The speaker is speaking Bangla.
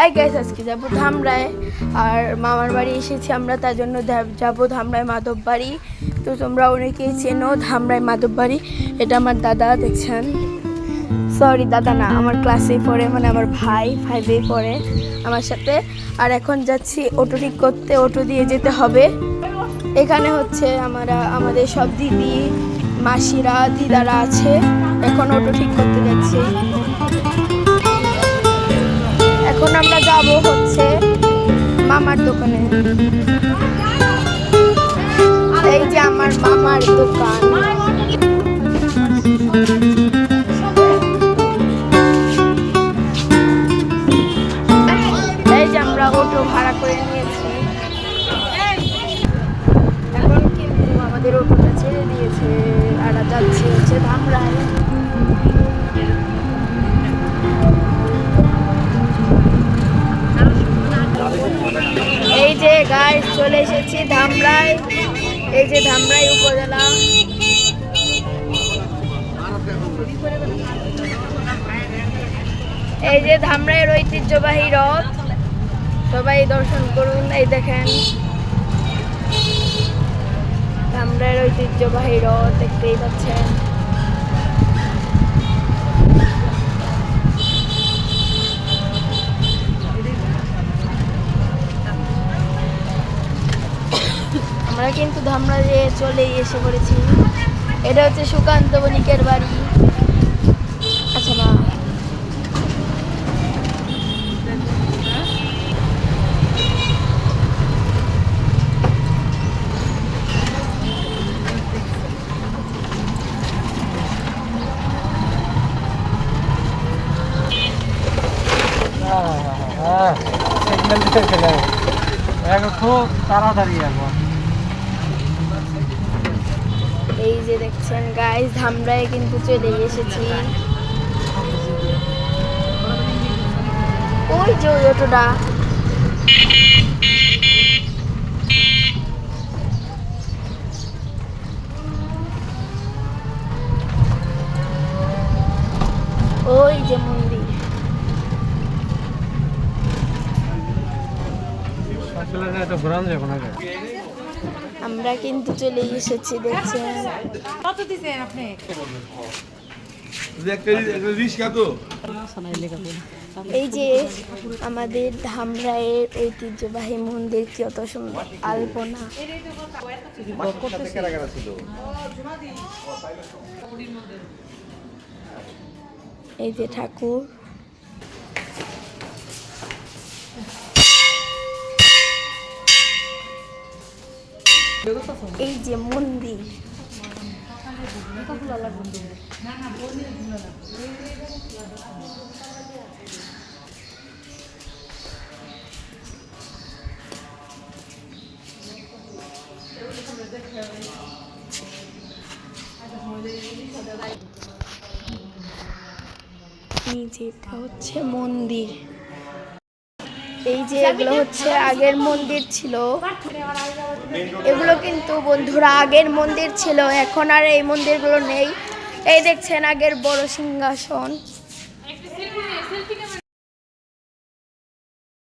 হ্যাঁ গ্যাস আজকে যাব ধামরায়। আর মামার বাড়ি এসেছি আমরা, তার জন্য যাব ধামরায় মাধব বাড়ি। তো তোমরা অনেকেই চেনো ধামরায় মাধব বাড়ি। এটা আমার দাদা, দেখছেন? সরি দাদা না, আমার ক্লাসে পড়ে মানে আমার ভাই ফাইভে পড়ে আমার সাথে। আর এখন যাচ্ছি অটো ঠিক করতে অটো দিয়ে যেতে হবে। এখানে হচ্ছে আমরা, আমাদের সব দিদি, মাসিরা, দিদারা আছে। এখন অটো ঠিক করতে যাচ্ছি। মামার দোকানে। এই যে আমার মামার দোকান। এই যে আমরা অটো ভাড়া করে নিয়েছি গাইস চলে এসেছি, ধামরায়, এই যে ধামরাই উপজেলা। এই যে ধামরাইয়ের ঐতিহ্যবাহী রথ, সবাই দর্শন করুন, এই দেখেন। ধামরাইয়ের ঐতিহ্যবাহী রথ দেখতেই পাচ্ছেন। আমরা কিন্তু ধামরা যে চলেই এসে পড়েছি। এটা হচ্ছে সুকান্ত বণিকের বাড়ি। আচ্ছা মা। সিগন্যাল দিতে গেলে এখন খুব তাড়াতাড়ি এখন এই যে দেখছেন গাইস ধামরায় কিন্তু চলে এসেছি। ওই যে ওই অটোটা। ওই যে মন্দির। ঘোরানো যাবে না। আমরা কিন্তু চলে এসেছি দেখছেন? কত দিছেন আপনি? এই যে আমাদের ধামরায়ের ঐতিহ্যবাহী মন্দির কত সুন্দর? আলপনা। এই যে ঠাকুর। এই যে মন্দির। এটা হচ্ছে মন্দির। এই যে এগুলো হচ্ছে আগের মন্দির ছিল। এগুলো কিন্তু বন্ধুরা আগের মন্দির ছিল, এখন আর এই মন্দিরগুলো নেই। এই দেখছেন আগের বড় সিংহাসন।